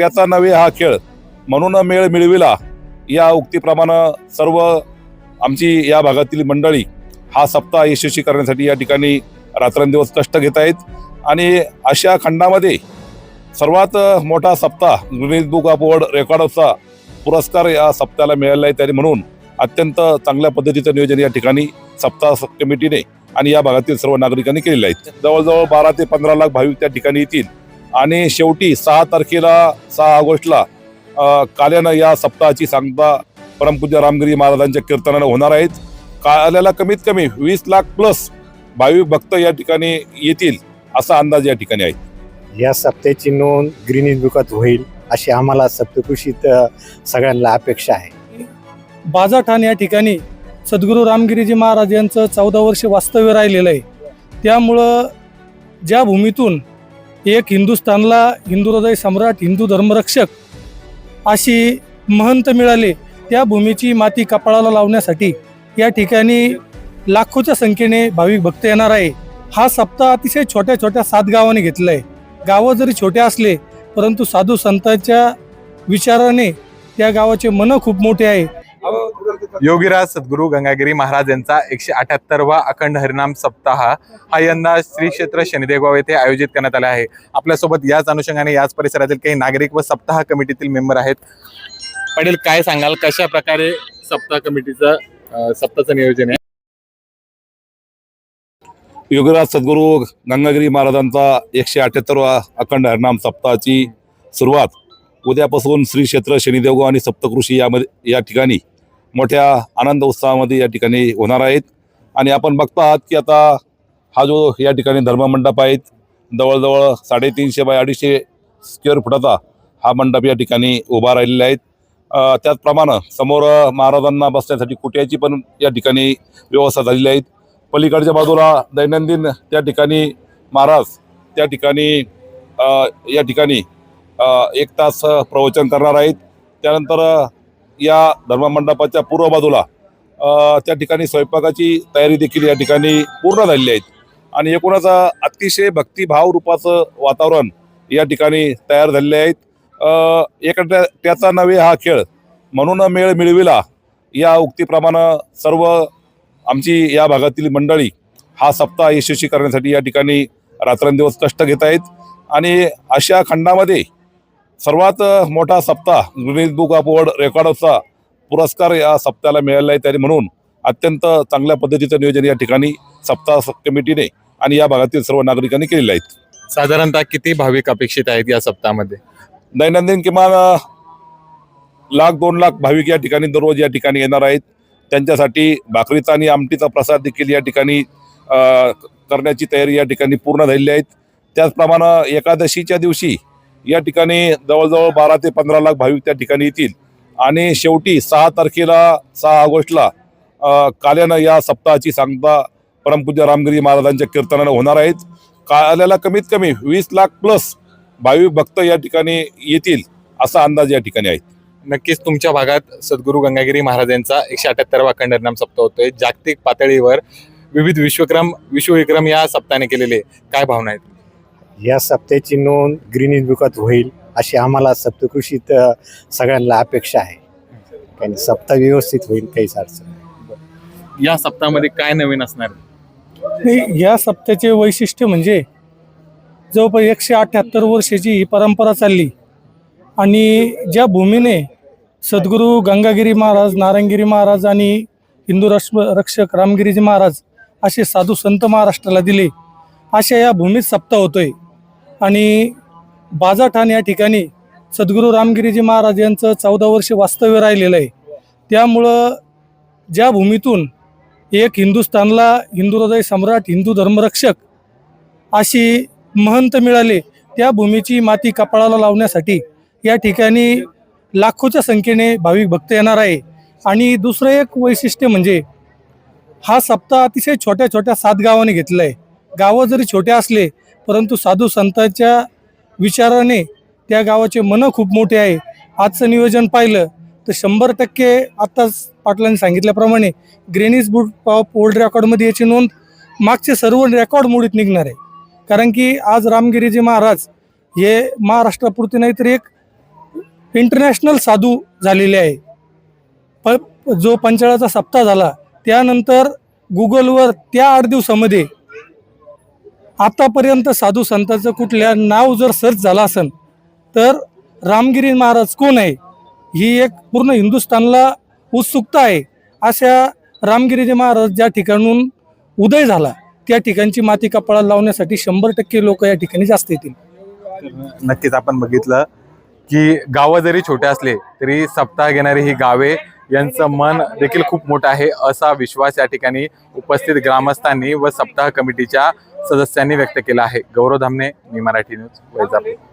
त्याचा नव्हे हा खेळ. म्हणून मेळ मिळविला. या उक्तीप्रमाणे सर्व आमची या भागातील मंडळी हा सप्ताह यशस्वी करण्यासाठी या ठिकाणी रात्रंदिवस कष्ट घेत आहेत. आणि अशा खंडामध्ये सर्वात मोठा सप्ताह गिनीज बुक ऑफ वर्ल्ड रेकॉर्डचा पुरस्कार या सप्ताहाला मिळाला आहे. त्याने म्हणून अत्यंत चांगल्या पद्धतीचं नियोजन या ठिकाणी सप्ताह कमिटीने आणि या भागातील सर्व नागरिकांनी केलेलं आहेत जवळजवळ बारा ते पंधरा लाख भाविक त्या ठिकाणी येतील. आणि शेवटी सहा तारखेला सहा ऑगस्टला काल्यानं या सप्ताहाची सांगता परमपूज्य रामगिरी महाराजांच्या कीर्तनानं होणार आहेत. काल्याला कमीत कमी वीस लाख प्लस भाविक भक्त या ठिकाणी येतील असा अंदाज या ठिकाणी आहे. या सप्त्याची नोंद ग्रीनिज बुकात होईल अशी आम्हाला सप्तकृषीत सगळ्यांना अपेक्षा आहे. बाजाठाण या ठिकाणी सद्गुरू रामगिरीजी महाराज यांचं चौदा वर्ष वास्तव्य राहिलेलं आहे. त्यामुळं ज्या भूमीतून एक हिंदुस्थानला हिंदू हृदय सम्राट हिंदू धर्मरक्षक अशी महंत मिळाले त्या भूमीची माती कपाळाला लावण्यासाठी. या ठिकाणी लाखोच्या संख्येने भाविक भक्त येणार आहे. हा सप्ताह अतिशय छोट्या छोट्या सात गावाने घेतला आहे गावं जरी छोटे असले परंतु साधू संतांच्या विचाराने त्या गावाचे मन खूप मोठे आहे. योगीराज सद्गुरू गंगागिरी महाराज यांचा एकशे अठ्याहत्तरवा अखंड हरिनाम सप्ताह हा यंदा श्री क्षेत्र शनिदेवगाव येथे आयोजित करण्यात आला आहे. आपल्यासोबत याच अनुषंगाने याच परिसरातील काही नागरिक व सप्ताह कमिटीतील मेंबर आहेत. पाटील काय सांगाल? कशा प्रकारे सप्ताह कमिटीचं अं, सप्ताहाचं नियोजन आहे? योगीराज सद्गुरू गंगागिरी महाराजांचा एकशे अठ्याहत्तरवा अखंड हरिनाम सप्ताहाची सुरुवात उद्यापासून श्री क्षेत्र शनिदेवगाव आणि सप्तकृषी यामध्ये या ठिकाणी मोठ्या आनंद उत्साहामध्ये या ठिकाणी होणार आहेत. आणि आपण बघता आहात की आता हा जो या ठिकाणी धर्ममंडप आहेत जवळजवळ साडेतीनशे बाय अडीचशे स्क्वेअर फुटाचा हा मंडप या ठिकाणी उभा राहिलेला आहेत त्याचप्रमाणे समोर महाराजांना बसण्यासाठी कुट्याची पण या ठिकाणी व्यवस्था झालेली आहेत पलीकडच्या बाजूला दैनंदिन त्या ठिकाणी महाराज त्या ठिकाणी या ठिकाणी एक तास प्रवचन करणार आहेत. त्यानंतर या धर्ममंडपाच्या पूर्व बाजूला त्या ठिकाणी स्वयंपाकाची तयारी देखील या ठिकाणी पूर्ण झालेली आहेत. आणि एकूणच अतिशय भक्तिभाव रूपाचं वातावरण या ठिकाणी तयार झालेले आहेत. एक त्याचा नव्हे हा खेळ. म्हणून मेळ मिळविला. या उक्तीप्रमाणे सर्व आमची या भागातील मंडळी हा सप्ताह यशस्वी करण्यासाठी या ठिकाणी रात्रंदिवस कष्ट घेत आहेत. आणि अशा खंडामध्ये सर्वात मोठा सप्ताह गिनीज बुक ऑफ वर्ल्ड रेकॉर्डचा पुरस्कार या सप्ताहाला मिळाला आहे तरी म्हणून अत्यंत चांगल्या पद्धतीचं नियोजन या ठिकाणी सप्ताह कमिटीने आणि या भागातील सर्व नागरिकांनी केलेलं आहे. साधारणतः किती भाविक अपेक्षित आहेत या सप्ताहामध्ये? दैनंदिन किमान लाख दोन लाख भाविक या ठिकाणी दररोज या ठिकाणी येणार आहेत. त्यांच्यासाठी भाकरीचा आणि आमटीचा प्रसाद देखील या ठिकाणी करण्याची तयारी या ठिकाणी पूर्ण झालेली आहेत त्याचप्रमाणे एकादशीच्या दिवशी या ठिकाणी जवळजवळ बारा ते पंधरा लाख भाविक त्या ठिकाणी येतील. आणि शेवटी सहा तारखेला सहा ऑगस्टला काल्यानं या सप्ताहाची सांगता परमपूज्य रामगिरी महाराजांच्या कीर्तनानं होणार आहेत. काल्याला कमीत कमी वीस लाख प्लस भाविक भक्त या ठिकाणी येतील असा अंदाज या ठिकाणी आहे. नक्कीच तुमच्या भागात सद्गुरू गंगागिरी महाराजांचा एकशे अठ्याहत्तरवा खंडरनाम सप्ताह होतोय. जागतिक पातळीवर विविध विश्वक्रम विश्वविक्रम या सप्ताहाने केलेले काय भावना आहेत? या सप्त्याची नोंद ग्रीनिज बुकात होईल अशी आम्हाला सप्तकृषीत सगळ्यांना अपेक्षा आहे. कारण सप्ताह व्यवस्थित होईल काहीच अडचण नाही. या सप्ताहामध्ये काय नवीन असणार? हे- या सप्त्याचे वैशिष्ट्य म्हणजे जवळपास एकशे अठ्ठ्याहत्तर वर्षाची ही परंपरा चालली. आणि ज्या भूमीने सद्गुरू गंगागिरी महाराज नारायणगिरी महाराज आणि हिंदू राष्ट्र रक्षक रामगिरीजी महाराज असे साधू संत महाराष्ट्राला दिले अशा या भूमीत सप्ताह होतोय. आणि बाजाठाण या ठिकाणी सद्गुरू रामगिरीजी महाराज यांचं चौदा वर्ष वास्तव्य राहिलेलं आहे. त्यामुळं ज्या भूमीतून एक हिंदुस्थानला हिंदू हृदय सम्राट हिंदू धर्मरक्षक अशी महंत मिळाले त्या भूमीची माती कपाळाला लावण्यासाठी या ठिकाणी लाखोच्या संख्येने भाविक भक्त येणार आहे. आणि दुसरं एक वैशिष्ट्य म्हणजे हा सप्ताह अतिशय छोट्या छोट्या सात गावाने घेतला आहे गावं जरी छोटे असले परंतु साधू संतांच्या विचाराने त्या गावाचे मन खूप मोठे आहे. आजचं नियोजन पाहिलं तर शंभर टक्के आत्ताच पाटलांनी सांगितल्याप्रमाणे ग्रेनिस बुक ऑफ वर्ल्ड रेकॉर्डमध्ये याची नोंद मागचे सर्व रेकॉर्ड मोडीत निघणार आहे. कारण की आज रामगिरीजी महाराज हे महाराष्ट्रापुरते नाही तर एक इंटरनॅशनल साधू झालेले आहे. प जो पंचाळाचा सप्ताह झाला त्यानंतर गुगलवर त्या आठ दिवसामध्ये आतापर्यंत साधू संतांचं कुठल्या नाव जर सर्च झालं असेल तर रामगिरी महाराज कोण आहे? ही एक पूर्ण हिंदुस्थानला उत्सुकता आहे. अशा रामगिरीजी महाराज ज्या ठिकाणून उदय झाला त्या ठिकाणची माती कपाळाला लावण्यासाठी शंभर टक्के लोक या ठिकाणी जास्त येतील. नक्कीच आपण बघितलं की गावं जरी छोटे असले तरी सप्ताह घेणारी ही गावे यांचं मन देखील खूप मोठं आहे असा विश्वास या ठिकाणी उपस्थित ग्रामस्थांनी व सप्ताह कमिटीच्या सदस्यांनी व्यक्त केला आहे. गौरव धामणे मी मराठी न्यूज वैजापूर.